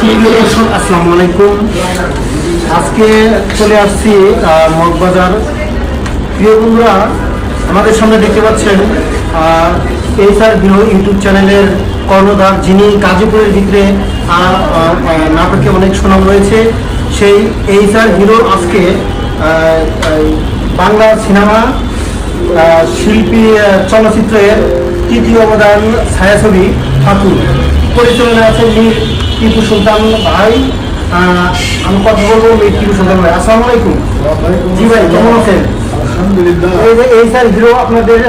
আসসালামু আলাইকুম। আজকে চলে আসছি মগবাজার। প্রিয় বন্ধুরা, আমাদের সামনে দেখতে পাচ্ছেন এই স্যার বিনো ইউটিউব চ্যানেলের কর্ণধার যিনি গাজীপুরের ভিতরে নাটকে অনেক সুনাম রয়েছে, সেই এই স্যার হিরো আজকে বাংলা সিনেমা শিল্পী চলচ্চিত্রের তৃতীয় অবদান ছায়াছবি ঠাকুর। পরিচালনা আছে টিপু সুলতান ভাই আমি কথা বলব টিপু সুলতান ভাই। আসসালামু আলাইকুম। জি ভাই কেমন আছেন? আলহামদুলিল্লাহ। এই স্যার হিরো আপনাদের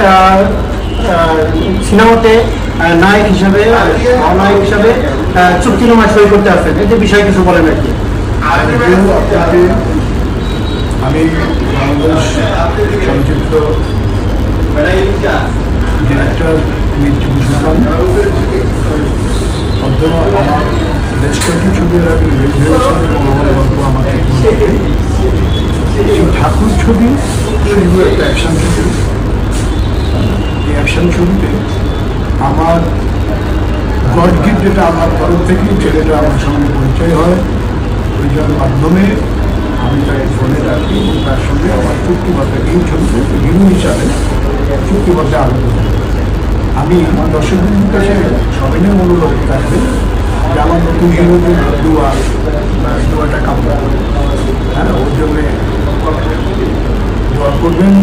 সিনেমাতে নায়ক হিসাবে নায়ক হিসাবে চুক্তিনামা সই করতে আসছেন। এই যে বিষয়ে কিছু বলেন আর কি। আমি বাংলাদেশ চলচ্চিত্র ডিরেক্টর অধ্যক্ষ আমার বেশ কয়েকটি ছবির আমি রিলিজ হয়েছেন গল্প আমাকে এই ঠাকুর ছবি শুধু একটা অ্যাকশন ছবি এই অ্যাকশন ছবিতে আমার গড যেটা আমার তরফ থেকেই ছেলেটা আমার সঙ্গে পরিচয় হয় ওইটার মাধ্যমে আমি তাকে ফোনে রাখি এবং তার সঙ্গে আমার চুক্তিবদ্ধ এই ছবিতে হিরো হিসাবে চুক্তিবদ্ধ করি। আমি আমার দর্শকদের কাছে সবাইনের অনুরোধ থাকবে যে আমার নতুন হিরোদের দোয়া বা দোয়াটা হ্যাঁ ওর জন্যে করবেন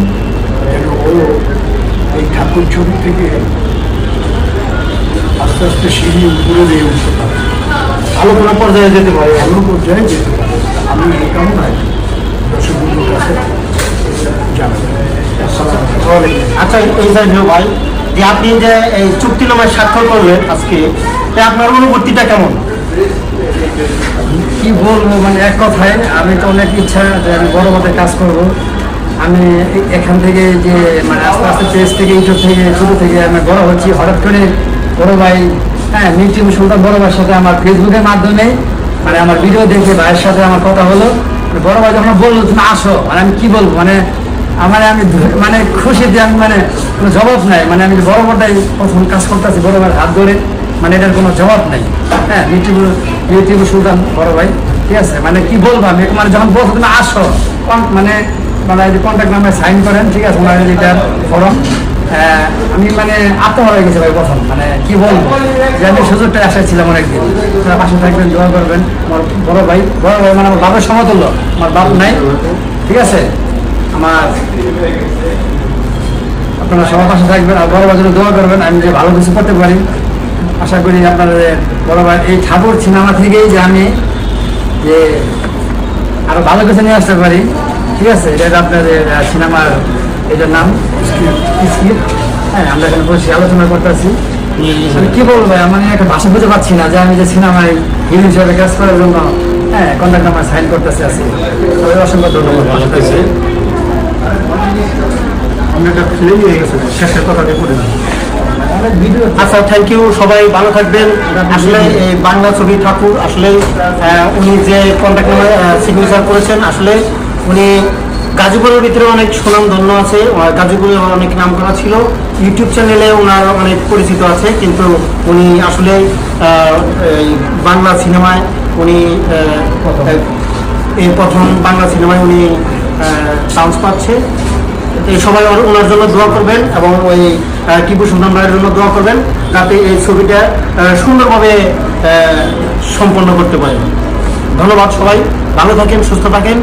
ও এই ঠাকুর ছবি থেকে আস্তে আস্তে সিঁড়ি উপরে দিয়ে উঠতে পারে কোনো পর্যায়ে যেতে পারে ভালো পর্যায়ে যেতে পারে আমি এই কামনায় দর্শক বন্ধুর কাছে। আচ্ছা এই ভাই, যে আপনি যে এই চুক্তিনামায় স্বাক্ষর করবেন আজকে আপনার অনুভূতিটা কেমন? কি বলব মানে এক কথায়, আমি তো অনেক ইচ্ছা যে আমি বড় মাপে কাজ করব। আমি এখান থেকে যে মানে আস্তে আস্তে পেজ থেকে, ইউটিউব থেকে, ছোটো থেকে আমি বড় হচ্ছি। হঠাৎ করে বড় ভাই হ্যাঁ মিষ্টি সুলতান বড় ভাইয়ের সাথে আমার ফেসবুকের মাধ্যমে মানে আমার ভিডিও দেখে ভাইয়ের সাথে আমার কথা হলো। মানে বড় ভাই যখন বলল, তুমি আসো মানে আমি কি বলব মানে আমার, আমি মানে খুশিতে আমি মানে কোনো জবাব নাই। মানে আমি বড় বড়টাই প্রথম কাজ করতেছি, বড় ভাইয়ের হাত ধরে। মানে এটার কোনো জবাব নাই। হ্যাঁ ইউটিউব ইউটিউব সুলতান, বড় ভাই, ঠিক আছে? মানে কি বলব আমি? মানে যখন বলছো তুমি আসো মানে মানে এই যে কন্ট্যাক্ট নাম্বার সাইন করেন, ঠিক আছে? মানে এটার ফরম আমি মানে আত্মহারা হয়ে গেছি ভাই প্রথম। মানে কি বলব? যে আমি সুযোগটা আশায় ছিলাম অনেকদিন। আপনারা পাশে থাকবেন, দোয়া করবেন। আমার বড় ভাই বড় ভাই মানে আমার বাবার সমতুল্য। আমার বাপ নাই, ঠিক আছে? আমার আপনারা সবার পাশে থাকবেন আর বড় জন্য দোয়া করবেন। আমি যে ভালো কিছু করতে পারি আশা করি আপনাদের বড় ভাই এই ঠাকুর সিনেমা থেকেই যে আমি যে আরও ভালো কিছু নিয়ে আসতে পারি ঠিক আছে? এটা আপনাদের সিনেমার এটার নাম স্ক্রিপ্ট হ্যাঁ আমরা এখানে বসে আলোচনা করতেছি। কি বলব ভাই আমি একটা ভাষা বুঝতে পারছি না যে আমি যে সিনেমায় হিরো হিসাবে কাজ করার জন্য হ্যাঁ কন্ট্যাক্ট নাম্বার সাইন করতেছি আছি সবাই অসংখ্য ধন্যবাদ। ভালো আমি একটা ফিলেই হয়ে গেছে শেষের কথাটা করে দিই। আচ্ছা থ্যাংক ইউ সবাই ভালো থাকবেন। আসলে এই বাংলা ছবি ঠাকুর আসলে উনি যে কন্ট্যাক্ট নাম্বার সিগনেচার করেছেন আসলে উনি গাজীপুরের ভিতরে অনেক সুনাম ধন্য আছে গাজীপুরে অনেক নাম করা ছিল। ইউটিউব চ্যানেলে ওনার অনেক পরিচিত আছে কিন্তু উনি আসলে এই বাংলা সিনেমায় উনি এই প্রথম বাংলা সিনেমায় উনি চান্স পাচ্ছে। সবাই ওনার জন্য দোয়া করবেন এবং ওই টিপু সুলতান ভাইয়ের জন্য দোয়া করবেন যাতে এই ছবিটা সুন্দরভাবে সম্পন্ন করতে পারেন ধন্যবাদ সবাই। ভালো থাকেন, সুস্থ থাকেন।